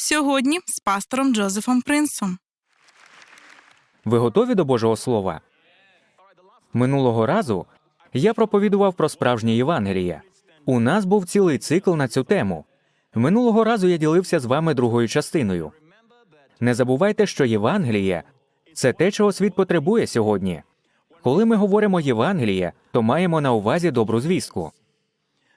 Сьогодні з пастором Джозефом Принсом. Ви готові до Божого Слова? Минулого разу я проповідував про справжнє Євангеліє. У нас був цілий цикл на цю тему. Минулого разу я ділився з вами другою частиною. Не забувайте, що Євангеліє це те, чого світ потребує сьогодні. Коли ми говоримо Євангеліє, то маємо на увазі добру звістку.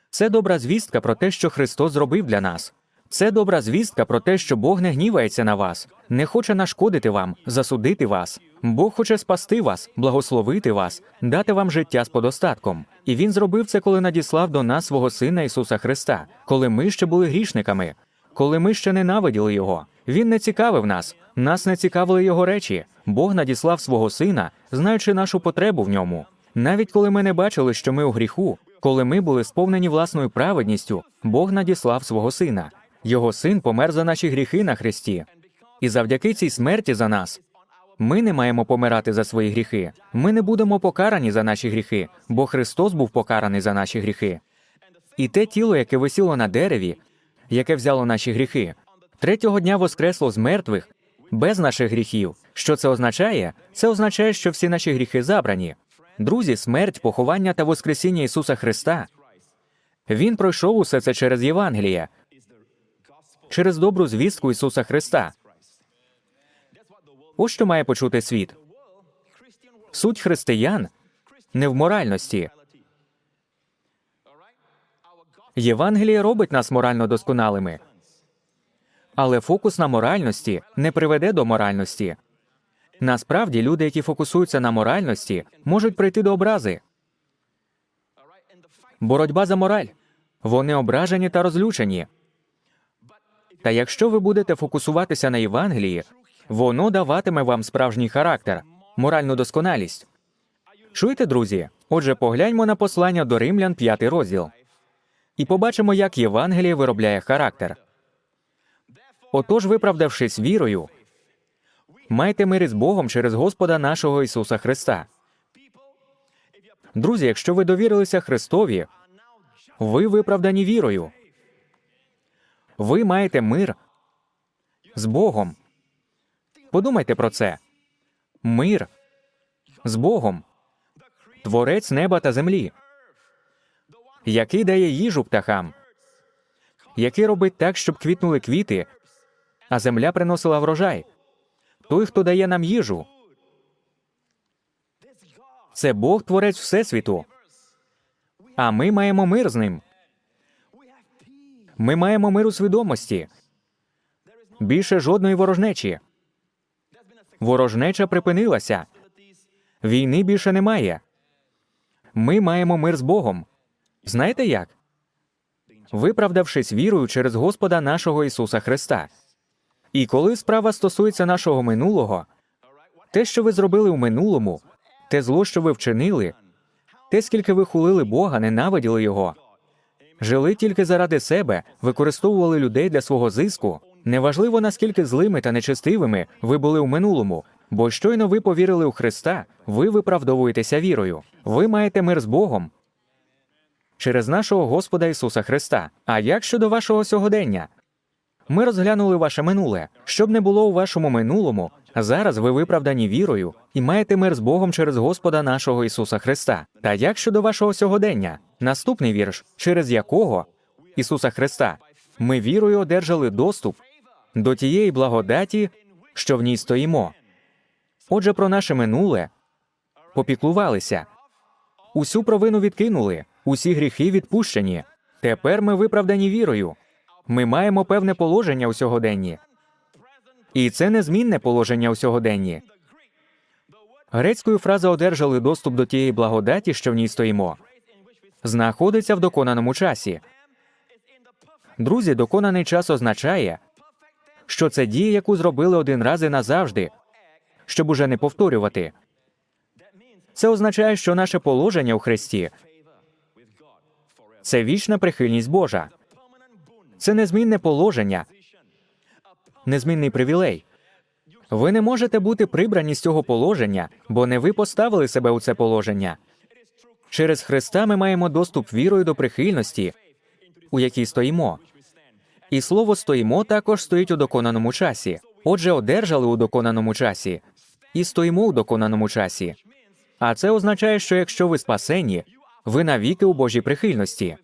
Це добра звістка про те, що Христос зробив для нас. Це добра звістка про те, що Бог не гнівається на вас, не хоче нашкодити вам, засудити вас. Бог хоче спасти вас, благословити вас, дати вам життя з подостатком. І Він зробив це, коли надіслав до нас свого Сина Ісуса Христа, коли ми ще були грішниками, коли ми ще ненавиділи Його. Він не цікавив нас, нас не цікавили Його речі. Бог надіслав свого Сина, знаючи нашу потребу в ньому. Навіть коли ми не бачили, що ми у гріху, коли ми були сповнені власною праведністю, Бог надіслав свого Сина. Його син помер за наші гріхи на хресті. І завдяки цій смерті за нас ми не маємо помирати за свої гріхи. Ми не будемо покарані за наші гріхи, бо Христос був покараний за наші гріхи. І те тіло, яке висіло на дереві, яке взяло наші гріхи, третього дня воскресло з мертвих без наших гріхів. Що це означає? Це означає, що всі наші гріхи забрані. Друзі, смерть, поховання та воскресіння Ісуса Христа. Він пройшов усе це через Євангеліє, через добру звістку Ісуса Христа. Ось що має почути світ. Суть християн не в моральності. Євангеліє робить нас морально досконалими. Але фокус на моральності не приведе до моральності. Насправді, люди, які фокусуються на моральності, можуть прийти до образи. Боротьба за мораль. Вони ображені та розлючені. Та якщо ви будете фокусуватися на Євангелії, воно даватиме вам справжній характер, моральну досконалість. Чуєте, друзі? Отже, погляньмо на послання до римлян, п'ятий розділ, і побачимо, як Євангеліє виробляє характер. Отож, виправдавшись вірою, майте мир із Богом через Господа нашого Ісуса Христа. Друзі, якщо ви довірилися Христові, ви виправдані вірою. Ви маєте мир з Богом. Подумайте про це. Мир з Богом, Творець неба та землі, який дає їжу птахам, який робить так, щоб квітнули квіти, а земля приносила врожай. Той, хто дає нам їжу. Це Бог Творець Всесвіту. А ми маємо мир з ним. Ми маємо мир у свідомості. Більше жодної ворожнечі. Ворожнеча припинилася. Війни більше немає. Ми маємо мир з Богом. Знаєте як? Виправдавшись вірою через Господа нашого Ісуса Христа. І коли справа стосується нашого минулого, те, що ви зробили у минулому, те зло, що ви вчинили, те, скільки ви хулили Бога, ненавиділи Його, жили тільки заради себе, використовували людей для свого зиску. Неважливо, наскільки злими та нечестивими ви були у минулому, бо щойно ви повірили у Христа, ви виправдовуєтеся вірою. Ви маєте мир з Богом через нашого Господа Ісуса Христа. А як щодо вашого сьогодення? Ми розглянули ваше минуле. Щоб не було у вашому минулому, зараз ви виправдані вірою і маєте мир з Богом через Господа нашого Ісуса Христа. Та як щодо вашого сьогодення? Наступний вірш, через якого Ісуса Христа ми вірою одержали доступ до тієї благодаті, що в ній стоїмо. Отже, про наше минуле попіклувалися, усю провину відкинули, усі гріхи відпущені. Тепер ми виправдані вірою. Ми маємо певне положення у сьогоденні. І це незмінне положення у сьогоденні. Грецькою фраза одержали доступ до тієї благодаті, що в ній стоїмо, знаходиться в доконаному часі. Друзі, доконаний час означає, що це дія, яку зробили один раз і назавжди, щоб уже не повторювати. Це означає, що наше положення у Христі це вічна прихильність Божа. Це незмінне положення, незмінний привілей. Ви не можете бути прибрані з цього положення, бо не ви поставили себе у це положення. Через Христа ми маємо доступ вірою до прихильності, у якій стоїмо. І слово стоїмо також стоїть у доконаному часі. Отже, одержали у доконаному часі і стоїмо у доконаному часі. А це означає, що якщо ви спасені, ви навіки у Божій прихильності.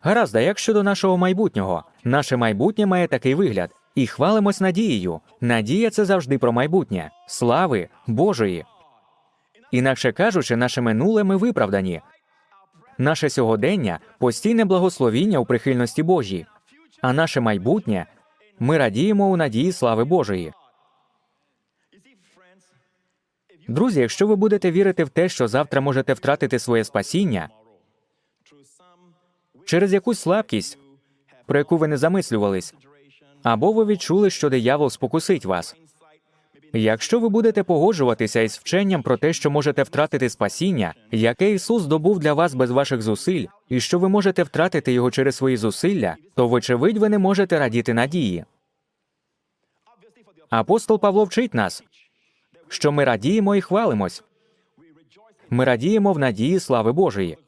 Гаразд, а як щодо нашого майбутнього? Наше майбутнє має такий вигляд. І хвалимось надією. Надія це завжди про майбутнє, слави Божої. Інакше кажучи, наше минуле ми виправдані. Наше сьогодення постійне благословіння у прихильності Божій, а наше майбутнє ми радіємо у надії слави Божої. Друзі, якщо ви будете вірити в те, що завтра можете втратити своє спасіння через якусь слабкість, про яку ви не замислювались, або ви відчули, що диявол спокусить вас. Якщо ви будете погоджуватися із вченням про те, що можете втратити спасіння, яке Ісус здобув для вас без ваших зусиль, і що ви можете втратити його через свої зусилля, то, вочевидь, ви не можете радіти надії. Апостол Павло вчить нас, що ми радіємо і хвалимось. Ми радіємо в надії слави Божої.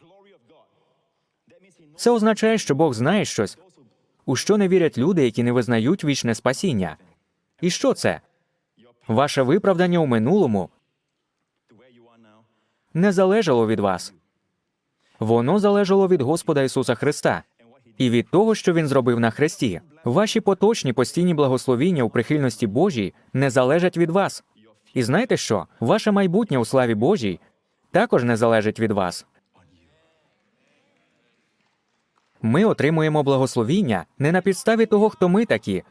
Це означає, що Бог знає щось, у що не вірять люди, які не визнають вічне спасіння. І що це? Ваше виправдання у минулому не залежало від вас. Воно залежало від Господа Ісуса Христа і від того, що Він зробив на хресті. Ваші поточні постійні благословіння у прихильності Божій не залежать від вас. І знаєте що? Ваше майбутнє у славі Божій також не залежить від вас. Ми отримуємо благословіння не на підставі того, хто ми такі,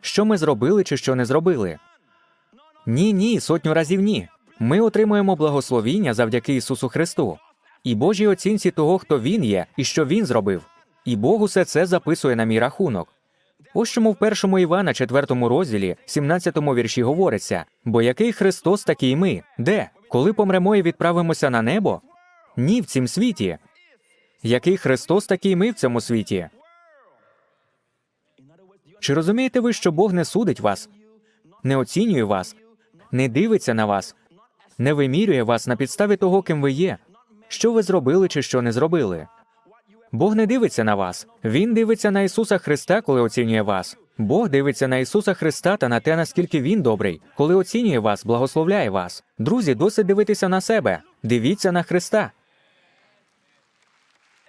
що ми зробили чи що не зробили. Ні, ні, сотню разів ні. Ми отримуємо благословіння завдяки Ісусу Христу і Божій оцінці того, хто Він є і що Він зробив. І Бог усе це записує на мій рахунок. Ось чому в першому Івана, 4 розділі, 17 вірші говориться: бо який Христос, такий ми. Де? Коли помремо і відправимося на небо? Ні, в цім світі. Який Христос, такий ми в цьому світі. Чи розумієте ви, що Бог не судить вас, не оцінює вас, не дивиться на вас, не вимірює вас на підставі того, ким ви є, що ви зробили чи що не зробили? Бог не дивиться на вас. Він дивиться на Ісуса Христа, коли оцінює вас. Бог дивиться на Ісуса Христа та на те, наскільки Він добрий, коли оцінює вас, благословляє вас. Друзі, досить дивитися на себе. Дивіться на Христа.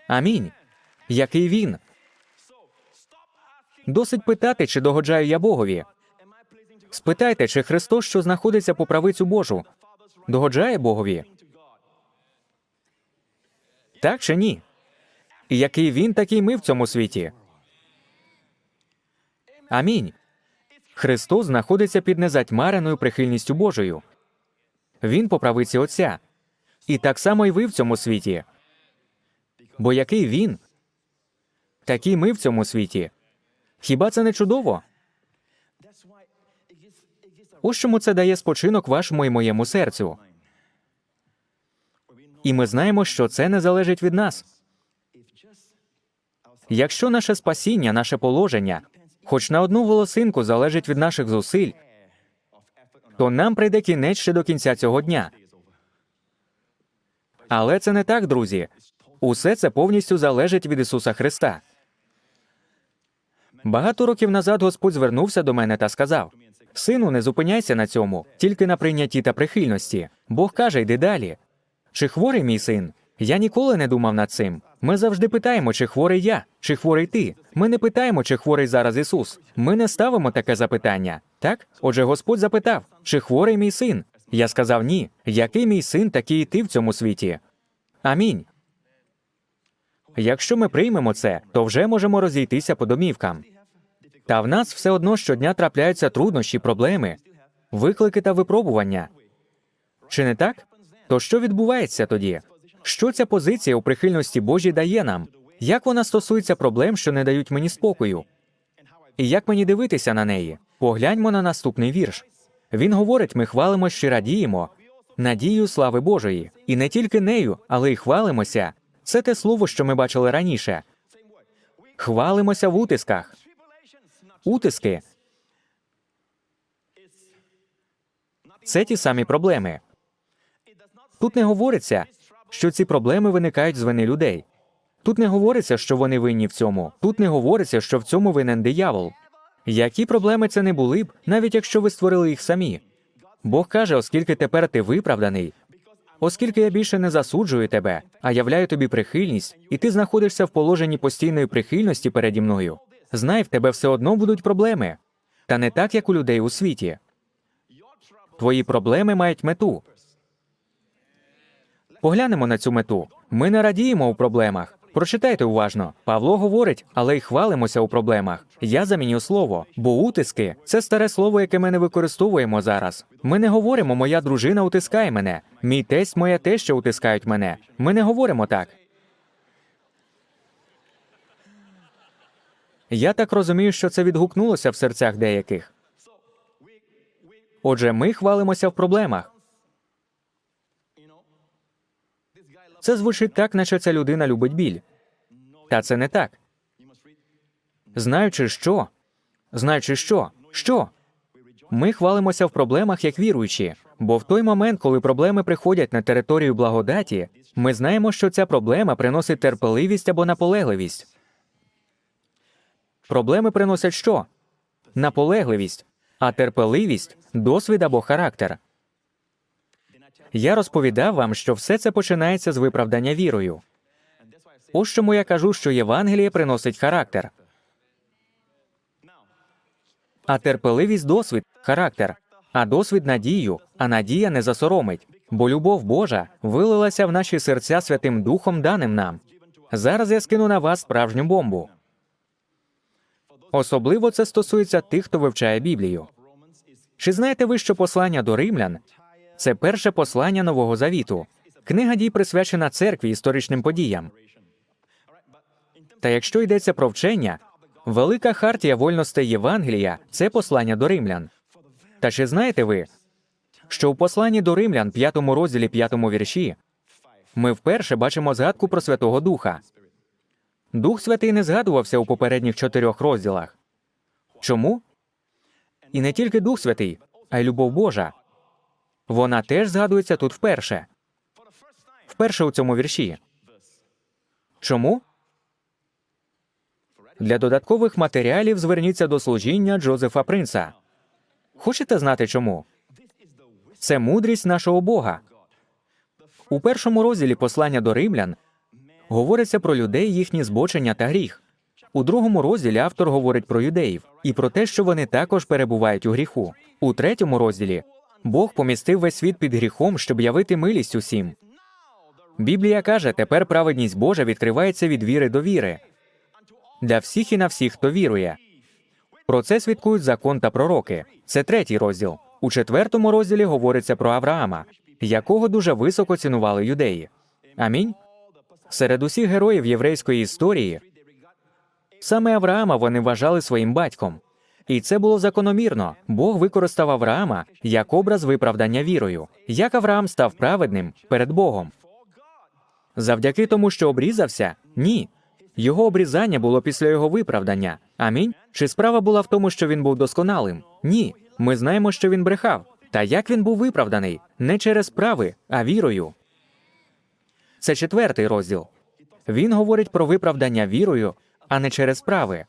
Амінь. Який він? Досить питати, чи догоджаю я Богові. Спитайте, чи Христос, що знаходиться по правицю Божу, догоджає Богові? Так чи ні? Який він, такий ми в цьому світі. Амінь. Христос знаходиться під незатьмареною прихильністю Божою. Він по правиці Отця. І так само і ви в цьому світі. Бо який він, такий ми в цьому світі. Хіба це не чудово? Ось чому це дає спочинок вашому і моєму серцю. І ми знаємо, що це не залежить від нас. Якщо наше спасіння, наше положення, хоч на одну волосинку залежить від наших зусиль, то нам прийде кінець ще до кінця цього дня. Але це не так, друзі. Усе це повністю залежить від Ісуса Христа. Багато років назад Господь звернувся до мене та сказав: Сину, не зупиняйся на цьому, тільки на прийнятті та прихильності. Бог каже, йди далі. Чи хворий мій син? Я ніколи не думав над цим. Ми завжди питаємо, чи хворий я, чи хворий ти. Ми не питаємо, чи хворий зараз Ісус. Ми не ставимо таке запитання. Так? Отже, Господь запитав, чи хворий мій син? Я сказав ні. Який мій син, такий і ти в цьому світі? Амінь. Якщо ми приймемо це, то вже можемо розійтися по домівкам. Та в нас все одно щодня трапляються труднощі, проблеми, виклики та випробування. Чи не так? То що відбувається тоді? Що ця позиція у прихильності Божій дає нам? Як вона стосується проблем, що не дають мені спокою? І як мені дивитися на неї? Погляньмо на наступний вірш. Він говорить: ми хвалимо чи радіємо надію слави Божої, і не тільки нею, але й хвалимося. Це те слово, що ми бачили раніше. Хвалимося в утисках. Утиски це ті самі проблеми. Тут не говориться, що ці проблеми виникають з вини людей. Тут не говориться, що вони винні в цьому. Тут не говориться, що в цьому винен диявол. Які проблеми це не були б, навіть якщо ви створили їх самі. Бог каже, оскільки тепер ти виправданий, оскільки я більше не засуджую тебе, а являю тобі прихильність, і ти знаходишся в положенні постійної прихильності переді мною. Знай, в тебе все одно будуть проблеми. Та не так, як у людей у світі. Твої проблеми мають мету. Поглянемо на цю мету. Ми не радіємо у проблемах. Прочитайте уважно. Павло говорить, але й хвалимося у проблемах. Я заміню слово, бо утиски це старе слово, яке ми не використовуємо зараз. Ми не говоримо Моя дружина утискає мене, мій тесть, моя теща утискають мене. Ми не говоримо так. Я так розумію, що це відгукнулося в серцях деяких. Отже, ми хвалимося в проблемах. Це звучить так, наче ця людина любить біль. Та це не так. Знаючи що? Знаючи що? Що? Ми хвалимося в проблемах як віруючі, бо в той момент, коли проблеми приходять на територію благодаті, ми знаємо, що ця проблема приносить терпеливість або наполегливість. Проблеми приносять що? Наполегливість, а терпеливість досвід або характер. Я розповідав вам, що все це починається з виправдання вірою. Ось чому я кажу, що Євангеліє приносить характер. А терпеливість досвід характер, а досвід надію, а надія не засоромить, бо любов Божа вилилася в наші серця Святим Духом, даним нам. Зараз я скину на вас справжню бомбу. Особливо це стосується тих, хто вивчає Біблію. Чи знаєте ви, що послання до римлян це перше послання Нового Завіту? Книга дій присвячена церкві історичним подіям. Та якщо йдеться про вчення, велика хартія вольностей Євангелія це послання до римлян. Та чи знаєте ви, що у посланні до римлян, п'ятому розділі п'ятому вірші, ми вперше бачимо згадку про Святого Духа. Дух Святий не згадувався у попередніх чотирьох розділах. Чому? І не тільки Дух Святий, а й любов Божа. Вона теж згадується тут вперше. Вперше у цьому вірші. Чому? Для додаткових матеріалів зверніться до служіння Джозефа Принца. Хочете знати чому? Це мудрість нашого Бога. У першому розділі послання до римлян говориться про людей, їхні збочення та гріх. У другому розділі автор говорить про юдеїв і про те, що вони також перебувають у гріху. У третьому розділі Бог помістив весь світ під гріхом, щоб явити милість усім. Біблія каже, тепер праведність Божа відкривається від віри до віри для всіх і на всіх, хто вірує. Про це свідкують закон та пророки. Це третій розділ. У четвертому розділі говориться про Авраама, якого дуже високо цінували юдеї. Амінь. Серед усіх героїв єврейської історії саме Авраама вони вважали своїм батьком. І це було закономірно. Бог використав Авраама як образ виправдання вірою, як Авраам став праведним перед Богом. Завдяки тому, що обрізався? Ні. Його обрізання було після його виправдання. Амінь. Чи справа була в тому, що він був досконалим? Ні. Ми знаємо, що він брехав. Та як він був виправданий? Не через справи, а вірою. Це четвертий розділ. Він говорить про виправдання вірою, а не через справи.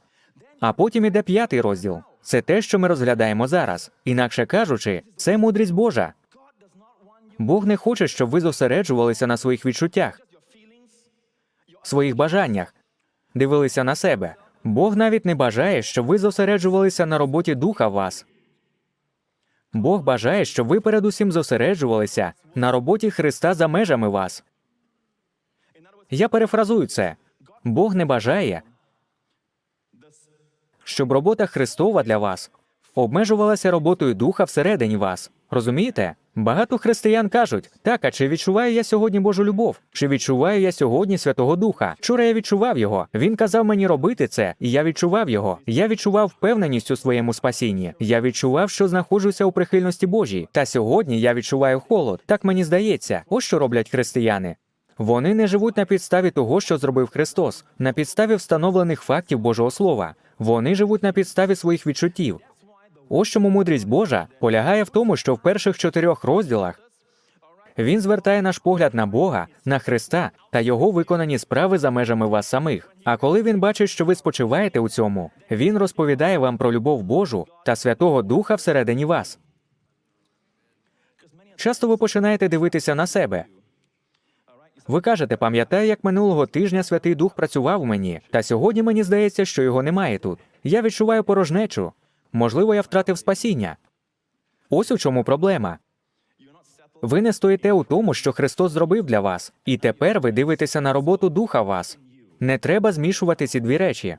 А потім іде п'ятий розділ. Це те, що ми розглядаємо зараз. Інакше кажучи, це мудрість Божа. Бог не хоче, щоб ви зосереджувалися на своїх відчуттях, своїх бажаннях, дивилися на себе. Бог навіть не бажає, щоб ви зосереджувалися на роботі духа вас. Бог бажає, щоб ви передусім зосереджувалися на роботі Христа за межами вас. Я перефразую це. Бог не бажає, щоб робота Христова для вас обмежувалася роботою духа всередині вас. Розумієте? Багато християн кажуть: так, а чи відчуваю я сьогодні Божу любов? Чи відчуваю я сьогодні Святого Духа? Вчора я відчував його. Він казав мені робити це, і я відчував його. Я відчував впевненість у своєму спасінні. Я відчував, що знаходжуся у прихильності Божій. Та сьогодні я відчуваю холод. Так мені здається. Ось що роблять християни. Вони не живуть на підставі того, що зробив Христос, на підставі встановлених фактів Божого Слова. Вони живуть на підставі своїх відчуттів. Ось чому мудрість Божа полягає в тому, що в перших чотирьох розділах Він звертає наш погляд на Бога, на Христа та його виконані справи за межами вас самих. А коли він бачить, що ви спочиваєте у цьому, він розповідає вам про любов Божу та Святого Духа всередині вас. Часто ви починаєте дивитися на себе. Ви кажете, пам'ятаю, як минулого тижня Святий Дух працював у мені, та сьогодні мені здається, що його немає тут. Я відчуваю порожнечу. Можливо, я втратив спасіння. Ось у чому проблема. Ви не стоїте у тому, що Христос зробив для вас, і тепер ви дивитеся на роботу Духа вас. Не треба змішувати ці дві речі.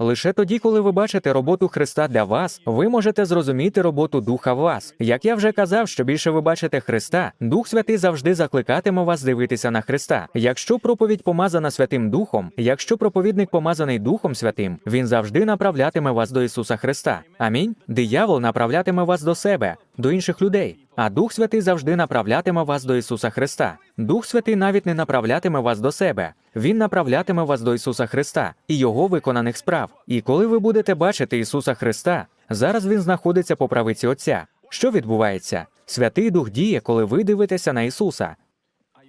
Лише тоді, коли ви бачите роботу Христа для вас, ви можете зрозуміти роботу Духа в вас. Як я вже казав, що більше ви бачите Христа, Дух Святий завжди закликатиме вас дивитися на Христа. Якщо проповідь помазана Святим Духом, якщо проповідник помазаний Духом Святим, він завжди направлятиме вас до Ісуса Христа. Амінь. Диявол направлятиме вас до себе, до інших людей. А Дух Святий завжди направлятиме вас до Ісуса Христа. Дух Святий навіть не направлятиме вас до себе. Він направлятиме вас до Ісуса Христа і Його виконаних справ. І коли ви будете бачити Ісуса Христа, зараз Він знаходиться по правиці Отця. Що відбувається? Святий Дух діє, коли ви дивитеся на Ісуса.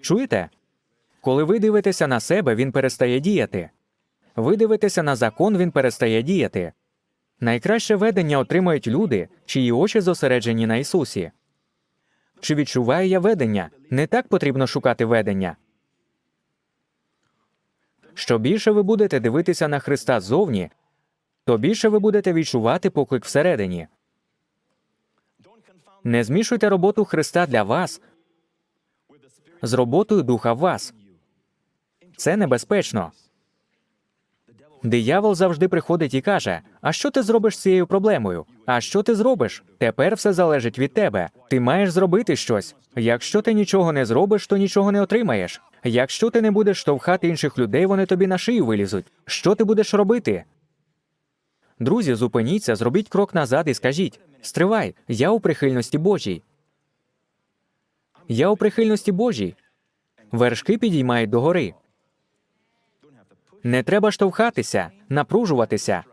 Чуєте? Коли ви дивитеся на себе, Він перестає діяти. Ви дивитеся на закон, він перестає діяти. Найкраще ведення отримують люди, чиї очі зосереджені на Ісусі. Чи відчуваю я ведення? Не так потрібно шукати ведення. Що більше ви будете дивитися на Христа ззовні, то більше ви будете відчувати поклик всередині. Не змішуйте роботу Христа для вас з роботою Духа в вас. Це небезпечно. Диявол завжди приходить і каже: А що ти зробиш з цією проблемою? А що ти зробиш? Тепер все залежить від тебе. Ти маєш зробити щось. Якщо ти нічого не зробиш, то нічого не отримаєш. Якщо ти не будеш штовхати інших людей, вони тобі на шию вилізуть. Що ти будеш робити? Друзі, зупиніться, зробіть крок назад і скажіть: Стривай, я у прихильності Божій. Я у прихильності Божій. Вершки підіймають догори. Не треба штовхатися, напружуватися.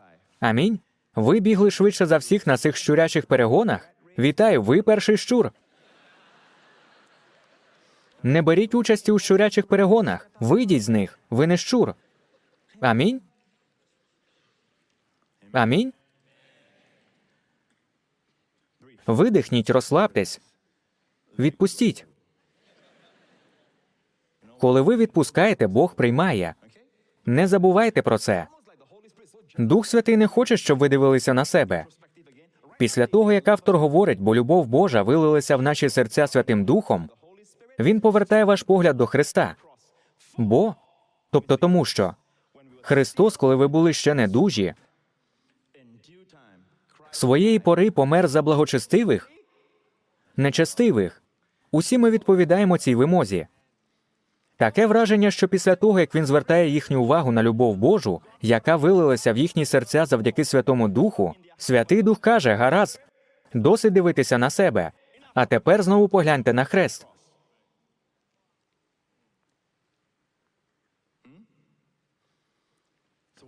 Амінь. Ви бігли швидше за всіх на цих щурячих перегонах. Вітаю, ви перший щур. Не беріть участі у щурячих перегонах. Вийдіть з них. Ви не щур. Амінь. Амінь. Видихніть, розслабтесь. Відпустіть. Коли ви відпускаєте, Бог приймає. Не забувайте про це. Дух Святий не хоче, щоб ви дивилися на себе. Після того, як автор говорить, бо любов Божа вилилася в наші серця Святим Духом, він повертає ваш погляд до Христа. Бо, тобто тому, що Христос, коли ви були ще недужі, своєї пори помер за благочестивих, нечестивих. Усі ми відповідаємо цій вимозі. Таке враження, що після того, як він звертає їхню увагу на любов Божу, яка вилилася в їхні серця завдяки Святому Духу, Святий Дух каже: гаразд, досить дивитися на себе. А тепер знову погляньте на хрест.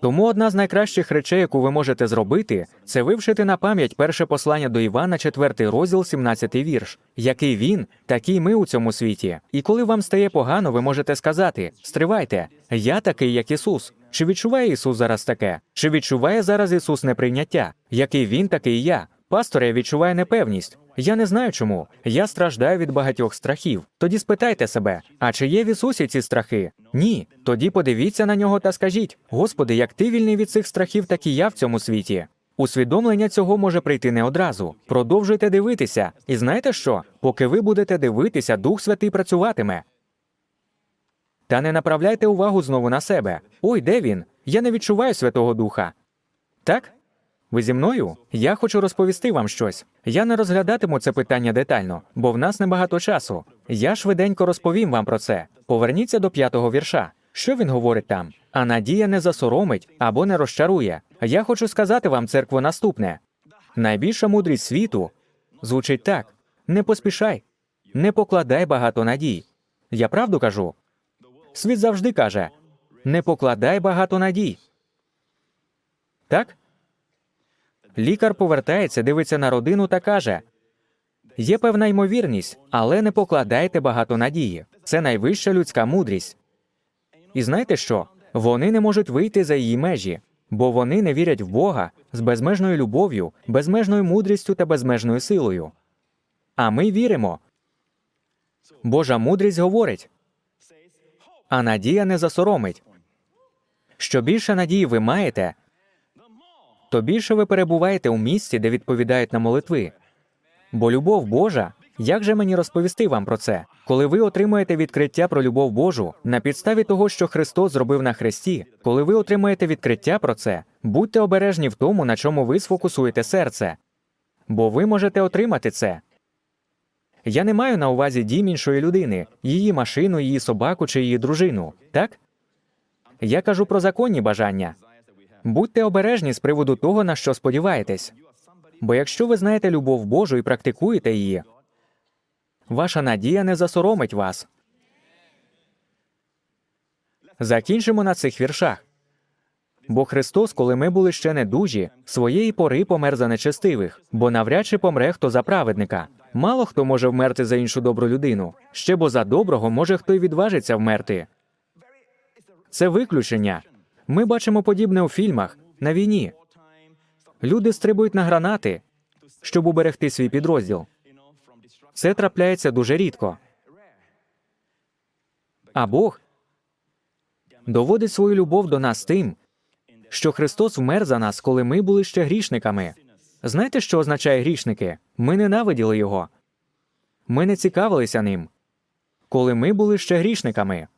Тому одна з найкращих речей, яку ви можете зробити, це вивчити на пам'ять перше послання до Івана, 4 розділ, 17 вірш. Який він, такий ми у цьому світі. І коли вам стає погано, ви можете сказати: Стривайте, я такий, як Ісус. Чи відчуває Ісус зараз таке? Чи відчуває зараз Ісус неприйняття? Який він, такий я. Пастор, я відчуваю непевність. Я не знаю чому. Я страждаю від багатьох страхів. Тоді спитайте себе, а чи є в Ісусі ці страхи? Ні. Тоді подивіться на нього та скажіть: Господи, як ти вільний від цих страхів, так і я в цьому світі. Усвідомлення цього може прийти не одразу. Продовжуйте дивитися. І знаєте що? Поки ви будете дивитися, Дух Святий працюватиме. Та не направляйте увагу знову на себе. Ой, де він? Я не відчуваю Святого Духа. Так? Ви зі мною? Я хочу розповісти вам щось. Я не розглядатиму це питання детально, бо в нас небагато часу. Я швиденько розповім вам про це. Поверніться до п'ятого вірша. Що він говорить там? А надія не засоромить або не розчарує. Я хочу сказати вам, церкво, наступне: найбільша мудрість світу звучить так: не поспішай, не покладай багато надій. Я правду кажу. Світ завжди каже: не покладай багато надій. Так? Лікар повертається, дивиться на родину та каже: Є певна ймовірність, але не покладайте багато надії. Це найвища людська мудрість. І знаєте що? Вони не можуть вийти за її межі, бо вони не вірять в Бога з безмежною любов'ю, безмежною мудрістю та безмежною силою. А ми віримо. Божа мудрість говорить, а надія не засоромить. Що більше надії ви маєте, то більше ви перебуваєте у місці, де відповідають на молитви. Бо любов Божа, як же мені розповісти вам про це? Коли ви отримаєте відкриття про любов Божу на підставі того, що Христос зробив на хресті, коли ви отримаєте відкриття про це, будьте обережні в тому, на чому ви сфокусуєте серце, бо ви можете отримати це. Я не маю на увазі дім іншої людини, її машину, її собаку чи її дружину, так? Я кажу про законні бажання. Будьте обережні з приводу того, на що сподіваєтесь. Бо якщо ви знаєте любов Божу і практикуєте її, ваша надія не засоромить вас. Закінчимо на цих віршах. Бо Христос, коли ми були ще недужі, своєї пори помер за нечестивих, бо навряд чи помре хто за праведника. Мало хто може вмерти за іншу добру людину, ще бо за доброго може хто й відважиться вмерти. Це виключення. Ми бачимо подібне у фільмах на війні. Люди стрибують на гранати, щоб уберегти свій підрозділ. Це трапляється дуже рідко. А Бог доводить свою любов до нас тим, що Христос вмер за нас, коли ми були ще грішниками. Знаєте, що означає грішники? Ми ненавиділи його. Ми не цікавилися ним. Коли ми були ще грішниками,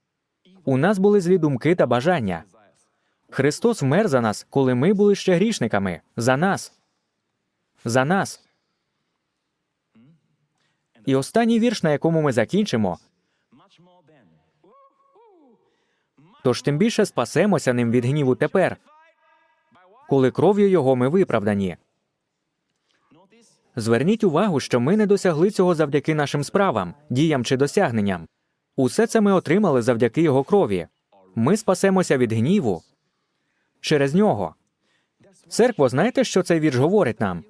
у нас були злі думки та бажання. Христос вмер за нас, коли ми були ще грішниками. За нас. За нас. І останній вірш, на якому ми закінчимо. Тож тим більше спасемося ним від гніву тепер, коли кров'ю його ми виправдані. Зверніть увагу, що ми не досягли цього завдяки нашим справам, діям чи досягненням. Усе це ми отримали завдяки його крові. Ми спасемося від гніву через нього. Церкво, знаєте, що цей вірш говорить нам?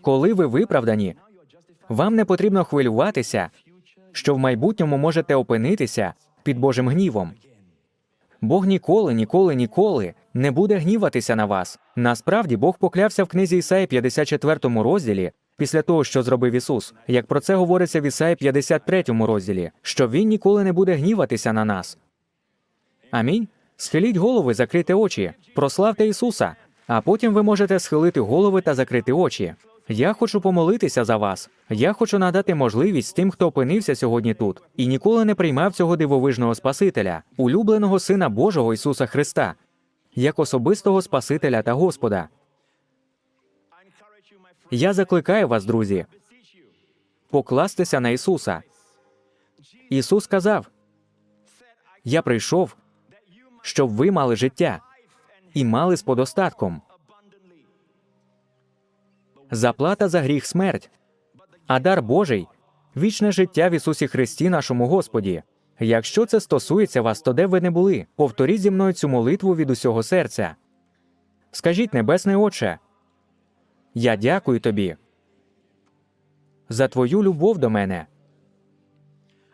Коли ви виправдані, вам не потрібно хвилюватися, що в майбутньому можете опинитися під Божим гнівом. Бог ніколи, ніколи, ніколи не буде гніватися на вас. Насправді Бог поклявся в книзі Ісаї 54 розділі, після того, що зробив Ісус, як про це говориться в Ісаї 53 розділі, що Він ніколи не буде гніватися на нас. Амінь. Схиліть голови, закрити очі, прославте Ісуса, а потім ви можете схилити голови та закрити очі. Я хочу помолитися за вас. Я хочу надати можливість тим, хто опинився сьогодні тут і ніколи не приймав цього дивовижного Спасителя, улюбленого Сина Божого Ісуса Христа, як особистого Спасителя та Господа. Я закликаю вас, друзі, покластися на Ісуса. Ісус сказав: Я прийшов, щоб ви мали життя і мали з подостатком. Заплата за гріх смерть, а дар Божий вічне життя в Ісусі Христі, нашому Господі. Якщо це стосується вас, то де б ви не були, повторіть зі мною цю молитву від усього серця. Скажіть, Небесний Отче, я дякую тобі за твою любов до мене.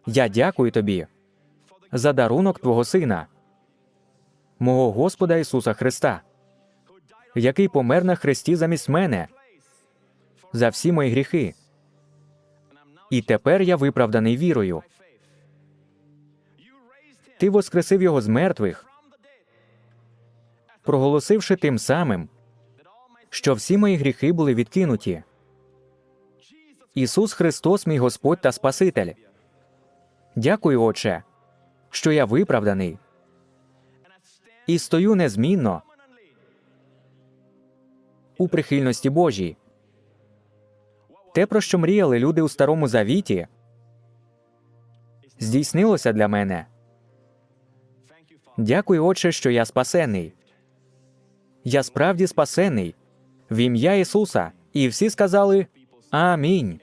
Я дякую тобі за дарунок Твого Сина, мого Господа Ісуса Христа, який помер на хресті замість мене за всі мої гріхи. І тепер я виправданий вірою. Ти воскресив його з мертвих, проголосивши тим самим, що всі мої гріхи були відкинуті. Ісус Христос, мій Господь та Спаситель. Дякую, Отче, що я виправданий і стою незмінно у прихильності Божій. Те, про що мріяли люди у Старому Завіті, здійснилося для мене. Дякую, Отче, що я спасений. Я справді спасений в ім'я Ісуса. І всі сказали Амінь.